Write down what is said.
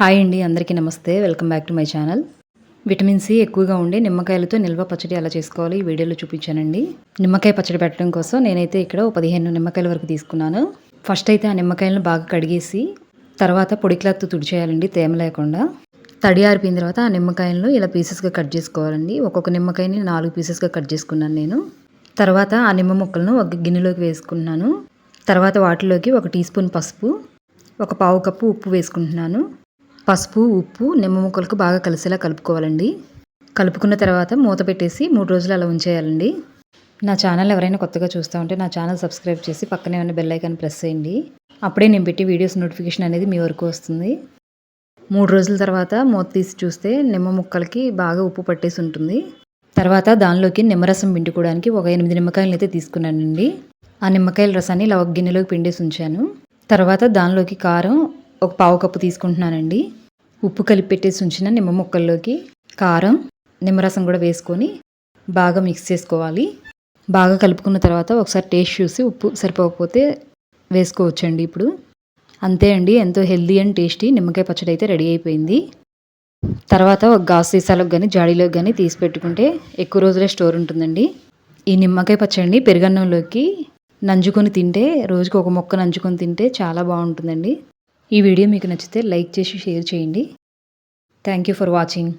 Hi అండి అందరికీ నమస్తే. Welcome back to my channel. Vitamin C ఎక్కువగా ఉండే నిమ్మకాయలతో నిల్వ పచ్చడి ఎలా చేసుకోవాలి ఈ వీడియోలో చూపించానండి. నిమ్మకాయ పచ్చడి పెట్టడం కోసం నేనైతే ఇక్కడ ఒక పదిహేను నిమ్మకాయల వరకు తీసుకున్నాను. ఫస్ట్ అయితే ఆ నిమ్మకాయలను బాగా కడిగేసి తర్వాత పొడి క్లాత్తో తుడిచేయాలండి తేమ లేకుండా. తడి ఆరిపోయిన తర్వాత ఆ నిమ్మకాయలను ఇలా పీసెస్గా కట్ చేసుకోవాలండి. ఒక్కొక్క నిమ్మకాయని నాలుగు పీసెస్గా కట్ చేసుకున్నాను నేను. తర్వాత ఆ నిమ్మ ముక్కలను ఒక గిన్నెలోకి వేసుకున్నాను తర్వాత వాటిలోకి ఒక టీ స్పూన్ పసుపు ఒక పావు కప్పు ఉప్పు వేసుకుంటున్నాను. పసుపు ఉప్పు నిమ్మ ముక్కలకు బాగా కలిసేలా కలుపుకోవాలండి. కలుపుకున్న తర్వాత మూత పెట్టేసి మూడు రోజులు అలా ఉంచేయాలండి. నా ఛానల్ ఎవరైనా కొత్తగా చూస్తూ ఉంటే నా ఛానల్ సబ్స్క్రైబ్ చేసి పక్కనే ఉన్న బెల్ ఐకాన్ ప్రెస్ చేయండి. అప్పుడే నేను పెట్టి వీడియోస్ నోటిఫికేషన్ అనేది మీ వరకు వస్తుంది. మూడు రోజుల తర్వాత మూత తీసి చూస్తే నిమ్మ ముక్కలకి బాగా ఉప్పు పట్టేసి ఉంటుంది. తర్వాత దానిలోకి నిమ్మరసం పిండుకోవడానికి ఒక ఎనిమిది నిమ్మకాయలు అయితే తీసుకున్నానండి. ఆ నిమ్మకాయల రసాన్ని ఇలా ఒక గిన్నెలోకి పిండేసి ఉంచాను. తర్వాత దానిలోకి కారం ఒక పావు కప్పు తీసుకుంటున్నానండి. ఉప్పు కలిపి పెట్టేసి ఉంచిన నిమ్మ ముక్కల్లోకి కారం నిమ్మరసం కూడా వేసుకొని బాగా మిక్స్ చేసుకోవాలి. బాగా కలుపుకున్న తర్వాత ఒకసారి టేస్ట్ చూసి ఉప్పు సరిపోకపోతే వేసుకోవచ్చండి ఇప్పుడు. అంతే అండి ఎంతో హెల్దీ అండ్ టేస్టీ నిమ్మకాయ పచ్చడి అయితే రెడీ అయిపోయింది. తర్వాత ఒక గాజు సీసాలకు కానీ జాడీలోకి కానీ తీసి పెట్టుకుంటే ఎక్కువ రోజులే స్టోర్ ఉంటుందండి. ఈ నిమ్మకాయ పచ్చడిని పెరుగన్నంలోకి నంజుకొని తింటే రోజుకి ఒక మొక్క నంజుకొని తింటే చాలా బాగుంటుందండి. ఈ వీడియో మీకు నచ్చితే లైక్ చేసి షేర్ చేయండి. Thank you for watching